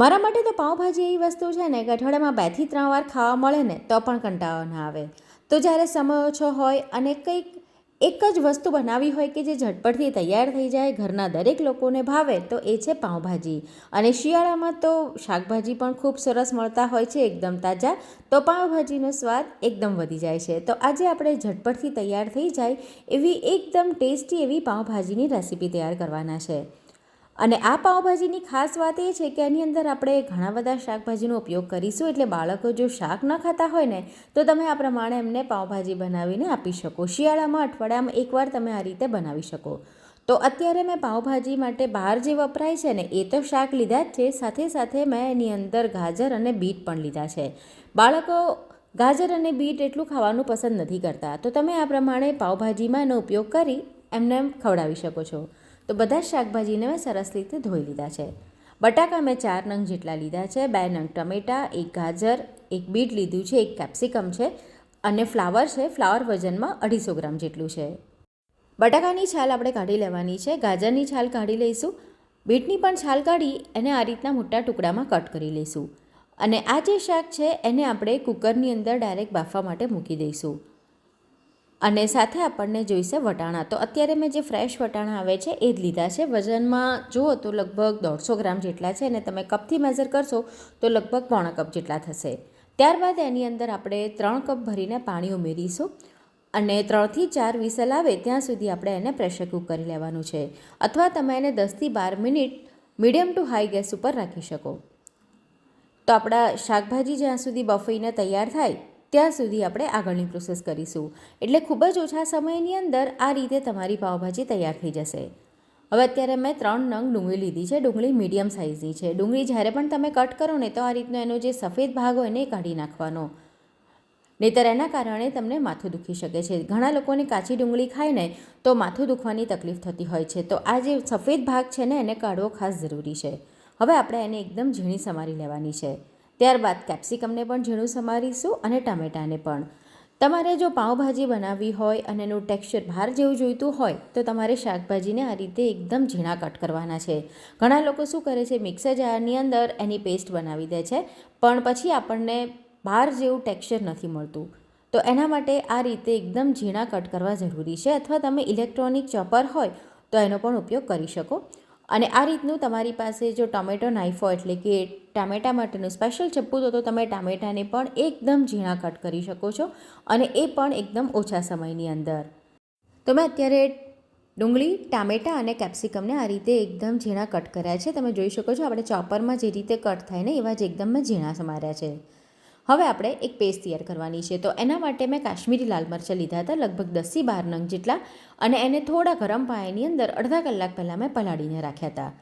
મારા માટે તો પાઉંભાજી એવી વસ્તુ છે ને કે અઠવાડિયામાં બેથી ત્રણ વાર ખાવા મળે ને તો પણ કંટાળો ના આવે. તો જ્યારે સમય ઓછો હોય અને કંઈક એક જ વસ્તુ બનાવી હોય કે જે ઝટપટથી તૈયાર થઈ જાય, ઘરના દરેક લોકોને ભાવે, તો એ છે પાઉંભાજી. અને શિયાળામાં તો શાકભાજી પણ ખૂબ સરસ મળતા હોય છે એકદમ તાજા, તો પાઉંભાજીનો સ્વાદ એકદમ વધી જાય છે. તો આજે આપણે ઝટપટથી તૈયાર થઈ જાય એવી એકદમ ટેસ્ટી એવી પાઉંભાજીની રેસીપી તૈયાર કરવાના છે. અને આ પાઉંભાજીની ખાસ વાત એ છે કે એની અંદર આપણે ઘણા બધા શાકભાજીનો ઉપયોગ કરીશું, એટલે બાળકો જો શાક ન ખાતા હોય ને, તો તમે આ પ્રમાણે એમને પાઉંભાજી બનાવીને આપી શકો. શિયાળામાં, અઠવાડિયામાં એકવાર તમે આ રીતે બનાવી શકો. તો અત્યારે મેં પાઉંભાજી માટે બહાર જે વપરાય છે ને, એ તો શાક લીધા જ છે. સાથે સાથે મેં એની અંદર ગાજર અને બીટ પણ લીધા છે. બાળકો ગાજર અને બીટ એટલું ખાવાનું પસંદ નથી કરતા. તો તમે આ પ્રમાણે પાઉંભાજીમાં એનો ઉપયોગ કરી એમને ખવડાવી શકો છો. તો બધા શાકભાજીને મેં સરસ રીતે ધોઈ લીધા છે. બટાકા મેં ચાર નંગ જેટલા લીધા છે, બે નંગ ટમેટાં, એક ગાજર, એક બીટ લીધું છે, એક કેપ્સિકમ છે અને ફ્લાવર છે, ફ્લાવર વજનમાં અઢીસો ગ્રામ જેટલું છે. બટાકાની છાલ આપણે કાઢી લેવાની છે, ગાજરની છાલ કાઢી લઈશું. બીટની પણ છાલ કાઢી એને આ રીતના મોટા ટુકડામાં કટ કરી લઈશું. અને આ જે શાક છે એને આપણે કુકરની અંદર ડાયરેક્ટ બાફવા માટે મૂકી દઈશું. અને સાથે આપણને જોઈશે વટાણા. તો અત્યારે મેં જે ફ્રેશ વટાણા આવે છે, એ જ લીધા છે. વજનમાં જુઓ તો લગભગ દોઢસો ગ્રામ જેટલા છે અને તમે કપથી મેઝર કરશો તો લગભગ પોણા કપ જેટલા થશે. ત્યારબાદ એની અંદર આપણે ત્રણ કપ ભરીને પાણી ઉમેરીશું અને ત્રણથી ચાર વિસલ આવે ત્યાં સુધી આપણે એને પ્રેશર કુક કરી લેવાનું છે. અથવા તમે એને દસથી બાર minute medium to high gas ઉપર રાખી શકો. તો આપણા શાકભાજી જ્યાં સુધી બફાઈને તૈયાર થાય ત્યાં સુધી આપણે આગળની પ્રોસેસ કરીશું. એટલે ખૂબ જ ઓછા સમયની અંદર આ રીતે તમારી પાવભાજી તૈયાર થઈ જશે. હવે અત્યારે મેં ત્રણ નંગ ડુંગળી લીધી છે. ડુંગળી મીડિયમ સાઇઝની છે. ડુંગળી જ્યારે પણ તમે કટ કરો ને તો આ રીતનો એનો જે સફેદ ભાગ હોય ને એ કાઢી નાખવાનો. નહીંતર એના કારણે તમને માથું દુખી શકે છે. ઘણા લોકોને કાચી ડુંગળી ખાય ને તો માથું દુખવાની તકલીફ થતી હોય છે. તો આ જે સફેદ ભાગ છે ને એને કાઢવો ખાસ જરૂરી છે. હવે આપણે એને એકદમ ઝીણી સમારી લેવાની છે. ત્યારબાદ કેપ્સિકમને પણ ઝીણું સમારીશું અને ટામેટાને પણ. તમારે જો પાઉંભાજી બનાવવી હોય અને એનું ટેક્સચર બહાર જેવું જોઈતું હોય, તો તમારે શાકભાજીને આ રીતે એકદમ ઝીણા કટ કરવાના છે. ઘણા લોકો શું કરે છે, મિક્સર જારની અંદર એની પેસ્ટ બનાવી દે છે, પણ પછી આપણને બહાર જેવું ટેક્સચર નથી મળતું. તો એના માટે આ રીતે એકદમ ઝીણા કટ કરવા જરૂરી છે, અથવા તમે ઇલેક્ટ્રોનિક ચોપર હોય, તો એનો પણ ઉપયોગ કરી શકો. અને આ રીતનું તમારી પાસે જો ટોમેટો નાઇફો એટલે કે ટામેટા માટેનું સ્પેશિયલ ચપ્પુ તો તમે ટામેટાને પણ એકદમ ઝીણા કટ કરી શકો છો અને એ પણ એકદમ ઓછા સમયની અંદર. તો મેં અત્યારે ડુંગળી, ટામેટાં અને કેપ્સિકમને આ રીતે એકદમ ઝીણા કટ કર્યા છે. તમે જોઈ શકો છો, આપણે ચોપરમાં જે રીતે કટ થાય ને એવા જ એકદમ ઝીણા સમાર્યા છે. હવે આપણે એક પેસ્ટ તૈયાર કરવાની છે. તો એના માટે મેં કાશ્મીરી લાલ મરચાં લીધા હતા, લગભગ દસથી બાર નંગ જેટલા, અને એને થોડા ગરમ પાણીની અંદર અડધા કલાક પહેલાં મેં પલાળીને રાખ્યા હતા.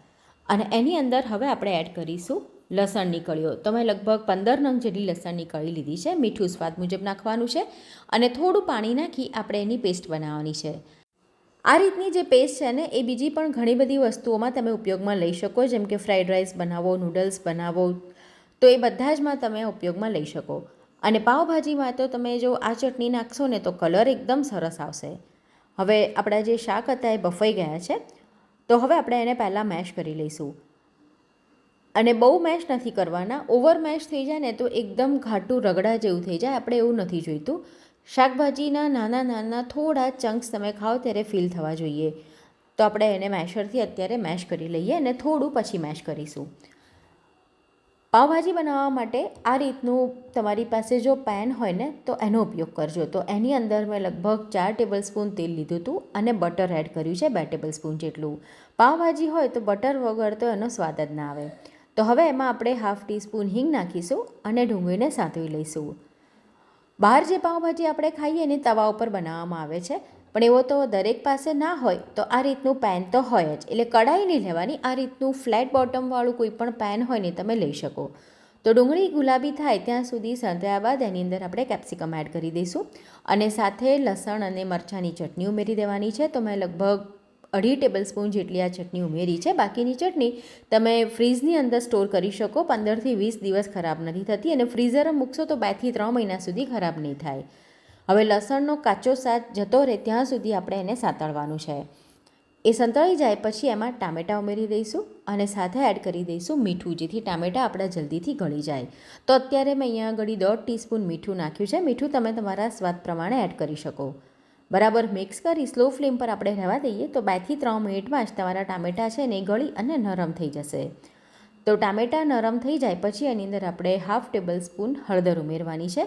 અને એની અંદર હવે આપણે એડ કરીશું લસણની કળીઓ. તો મેં લગભગ પંદર નંગ જેટલી લસણની કળી લીધી છે. મીઠું સ્વાદ મુજબ નાખવાનું છે અને થોડું પાણી નાખી આપણે એની પેસ્ટ બનાવવાની છે. આ રીતની જે પેસ્ટ છે ને, એ બીજી પણ ઘણી બધી વસ્તુઓમાં તમે ઉપયોગમાં લઈ શકો. જેમ કે ફ્રાઈડ રાઈસ બનાવો નૂડલ્સ બનાવો તો એ બધા જમાં તમે ઉપયોગમાં લઈ શકો. અને પાવભાજીમાં તો તમે જો આ ચટણી નાખશો ને તો કલર એકદમ સરસ આવશે. હવે આપણા જે શાક હતા એ બફાઈ ગયા છે, તો હવે આપણે એને પહેલાં મેશ કરી લઈશું. અને બહુ મેશ નથી કરવાના ઓવર મેશ થઈ જાય ને તો એકદમ ઘાટું રગડા જેવું થઈ જાય, આપણે એવું નથી જોઈતું. શાકભાજીના નાના નાના થોડા ચંક્સ તમે ખાઓ ત્યારે ફીલ થવા જોઈએ. તો આપણે એને મેશરથી અત્યારે મેશ કરી લઈએ અને થોડું પછી મેશ કરીશું. પાવભાજી બનાવવા માટે આ રીતનું તમારી પાસે જો પેન હોય ને, તો એનો ઉપયોગ કરજો. તો એની અંદર મેં લગભગ ચાર ટેબલ સ્પૂન તેલ લીધું હતું અને બટર એડ કર્યું છે, બે ટેબલ સ્પૂન જેટલું. પાવભાજી હોય તો બટર વગર તો એનો સ્વાદ જ ના આવે. તો હવે એમાં આપણે હાફ ટીસ્પૂન હિંગ નાખીશું અને ડુંગળીને સાંતળી લઈશું. બહાર જે પાવભાજી આપણે ખાઈએ એની તવા ઉપર બનાવવામાં આવે છે. પણ એવો તો દરેક પાસે ના હોય તો આ રીતનું પેન તો હોય જ. એટલે કડાઈ નહીં લેવાની, આ રીતનું ફ્લેટ બોટમવાળું કોઈ પણ પેન હોય ને તમે લઈ શકો. તો ડુંગળી ગુલાબી થાય ત્યાં સુધી સંતળ્યા બાદ એની અંદર આપણે કેપ્સિકમ એડ કરી દઈશું. અને સાથે લસણ અને મરચાંની ચટણી ઉમેરી દેવાની છે. તો મેં લગભગ અઢી ટેબલ સ્પૂન જેટલી આ ચટણી ઉમેરી છે. બાકીની ચટણી તમે ફ્રીજની અંદર સ્ટોર કરી શકો. પંદરથી વીસ દિવસ ખરાબ નથી થતી અને ફ્રીઝરમાં મૂકશો તો બેથી ત્રણ મહિના સુધી ખરાબ નહીં થાય. હવે લસણનો કાચો સાત જતો રહે ત્યાં સુધી આપણે એને સાંતળવાનું છે. એ સંતળાઈ જાય પછી એમાં ટામેટાં ઉમેરી દઈશું અને સાથે એડ કરી દઈશું મીઠું, જેથી ટામેટાં આપણા જલ્દીથી ગળી જાય. તો અત્યારે મેં અહીંયા આગળ દોઢ ટીસ્પૂન મીઠું નાખ્યું છે. મીઠું તમે તમારા સ્વાદ પ્રમાણે એડ કરી શકો. બરાબર મિક્સ કરી સ્લો ફ્લેમ પર આપણે રહેવા દઈએ તો બેથી ત્રણ મિનિટમાં જ તમારા ટામેટાં છે ને ગળી અને નરમ થઈ જશે. તો ટામેટાં નરમ થઈ જાય પછી એની અંદર આપણે હાફ ટેબલ સ્પૂન હળદર ઉમેરવાની છે.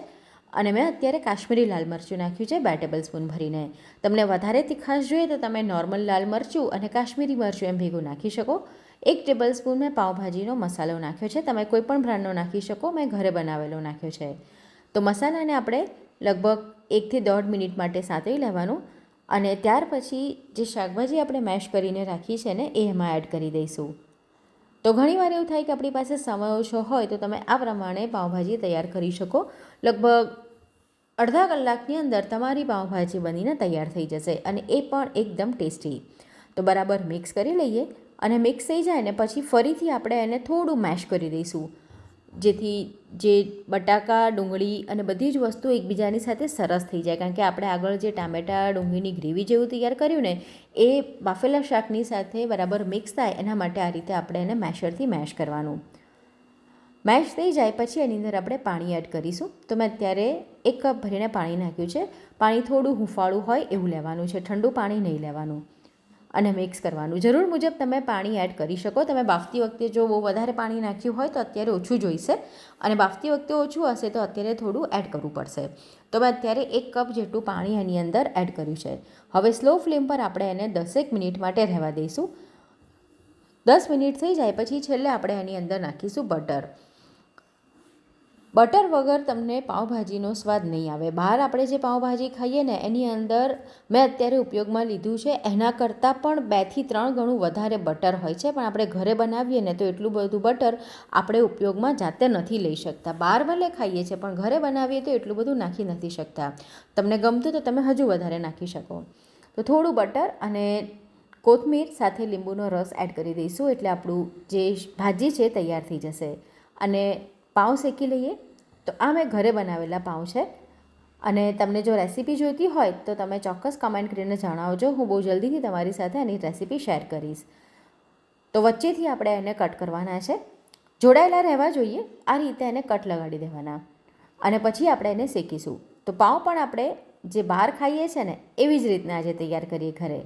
અને મેં અત્યારે કાશ્મીરી લાલ મરચું નાખ્યું છે, બે ટેબલ સ્પૂન ભરીને. તમને વધારે તીખાશ જોઈએ તો તમે નોર્મલ લાલ મરચું અને કાશ્મીરી મરચું એમ ભેગું નાખી શકો. એક ટેબલ સ્પૂન મેં પાઉંભાજીનો મસાલો નાખ્યો છે. તમે કોઈ પણ બ્રાન્ડનો નાખી શકો. મેં ઘરે બનાવેલો નાખ્યો છે. તો મસાલાને આપણે લગભગ એકથી દોઢ મિનિટ માટે સાંતળી લેવાનું અને ત્યાર પછી જે શાકભાજી આપણે મેશ કરીને રાખી છે ને, એ એમાં એડ કરી દઈશું. તો ઘણીવાર એવું થાય કે આપણી પાસે સમય ઓછો હોય તો તમે આ પ્રમાણે પાઉંભાજી તૈયાર કરી શકો. લગભગ અડધા કલાકની અંદર તમારી પાઉંભાજી બનીને તૈયાર થઈ જશે અને એ પણ એકદમ ટેસ્ટી. તો બરાબર મિક્સ કરી લઈએ અને મિક્સ થઈ જાય ને પછી ફરીથી આપણે એને થોડું મેશ કરી દઈશું. જેથી જે બટાકા, ડુંગળી અને બધી જ વસ્તુ એકબીજાની સાથે સરસ થઈ જાય. કારણ કે આપણે આગળ જે ટામેટા, ડુંગળીની ગ્રેવી જેવું તૈયાર કર્યું ને, એ બાફેલા શાકની સાથે બરાબર મિક્સ થાય, એના માટે આ રીતે આપણે એને મેશરથી મેશ કરવાનું. મેશ થઈ જાય પછી એની અંદર આપણે પાણી એડ કરીશું. તો મેં અત્યારે એક કપ ભરીને પાણી નાખ્યું છે. પાણી થોડું હુંફાળું હોય એવું લેવાનું છે. ઠંડુ પાણી નહીં લેવાનું. અને મિક્સ કરવાનું. જરૂર મુજબ તમે પાણી એડ કરી શકો. તમે બાફતી વખતે જો બહુ વધારે પાણી નાખ્યું હોય તો અત્યારે ઓછું જોઈશે. અને બાફતી વખતે ઓછું હશે તો અત્યારે થોડું એડ કરવું પડશે. તો મેં અત્યારે એક કપ જેટલું પાણી એની અંદર એડ કર્યું છે. હવે સ્લો ફ્લેમ પર આપણે એને દસેક મિનિટ માટે રહેવા દઈશું. દસ મિનિટ થઈ જાય પછી છેલ્લે આપણે એની અંદર નાખીશું બટર. બટર વગર તમને પાઉંભાજીનો સ્વાદ નહીં આવે. બહાર આપણે જે પાઉંભાજી ખાઈએ ને, એની અંદર મેં અત્યારે ઉપયોગમાં લીધું છે. એના કરતાં પણ બેથી ત્રણ ગણું વધારે બટર હોય છે. પણ આપણે ઘરે બનાવીએ ને તો એટલું બધું બટર આપણે ઉપયોગમાં જાતે નથી લઈ શકતા. બહાર ભલે ખાઈએ છીએ, પણ ઘરે બનાવીએ તો એટલું બધું નાખી નથી શકતા. તમને ગમતું તો તમે હજુ વધારે નાખી શકો. તો થોડું બટર અને કોથમીર સાથે લીંબુનો રસ એડ કરી દઈશું. એટલે આપણું જે ભાજી છે, તૈયાર થઈ જશે. અને પાઉં શેકી લઈએ, તો આ મેં ઘરે બનાવેલા પાઉં છે. અને તમને જો રેસીપી જોઈતી હોય, તો તમે ચોક્કસ કમેન્ટ કરીને જણાવજો. હું બહુ જલ્દીથી તમારી સાથે એની રેસીપી શેર કરીશ. તો વચ્ચેથી આપણે એને કટ કરવાના છે. જોડાયેલા રહેવા જોઈએ, આ રીતે એને કટ લગાડી દેવાના. અને પછી આપણે એને શેકીશું. તો પાઉં પણ આપણે જે બહાર ખાઈએ છે ને, એવી જ રીતના આજે તૈયાર કરીએ ઘરે.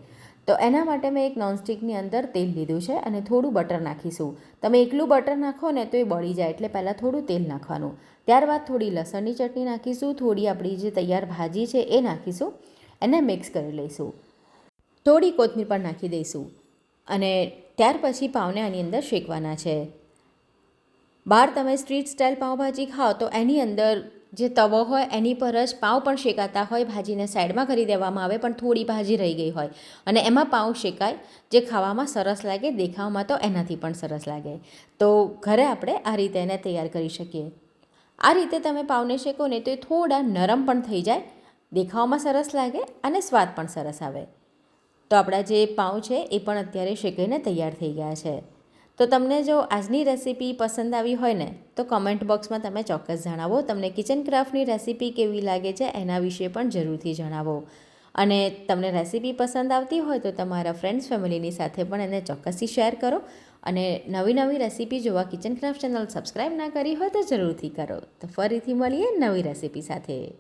તો એના માટે મેં એક નોનસ્ટિકની અંદર તેલ લીધું છે અને થોડું બટર નાખીશું. તમે એકલું બટર નાખો ને તો એ બળી જાય એટલે પહેલાં થોડું તેલ નાખવાનું. ત્યારબાદ થોડી લસણની ચટણી નાખીશું, થોડી આપણી જે તૈયાર ભાજી છે એ નાખીશું એને મિક્સ કરી લઈશું. થોડી કોથમીર પણ નાખી દઈશું અને ત્યાર પછી પાવને આની અંદર શેકવાના છે. બહાર તમે સ્ટ્રીટ સ્ટાઇલ પાઉંભાજી ખાઓ તો એની અંદર જે તવો હોય એની પર જ પાઉં પણ શેકાતા હોય, ભાજીને સાઈડમાં કરી દેવામાં આવે, પણ થોડી ભાજી રહી ગઈ હોય. અને એમાં પાઉં શેકાય, જે ખાવામાં સરસ લાગે, દેખાવમાં તો એનાથી પણ સરસ લાગે. તો ઘરે આપણે આ રીતે એને તૈયાર કરી શકીએ. આ રીતે તમે પાઉંને શેકો ને તો એ થોડા નરમ પણ થઈ જાય, દેખાવમાં સરસ લાગે અને સ્વાદ પણ સરસ આવે. તો આપણા જે પાઉં છે એ પણ અત્યારે શેકાઈને તૈયાર થઈ ગયા છે. તો તમને જો આજની રેસીપી પસંદ આવી હોય ને, તો કમેન્ટ બોક્સમાં તમે ચોક્કસ જણાવો. તમને કિચન ક્રાફ્ટની રેસીપી કેવી લાગે છે એના વિશે પણ જરૂરથી જણાવો. અને તમને રેસીપી પસંદ આવતી હોય તો તમારા ફ્રેન્ડ્સ ફેમિલીની સાથે પણ એને ચોક્કસથી શેર કરો. અને નવી નવી રેસીપી જોવા કિચન ક્રાફ્ટ ચેનલ સબસ્ક્રાઈબ ના કરી હોય તો જરૂરથી કરો. તો ફરીથી મળીએ નવી રેસીપી સાથે.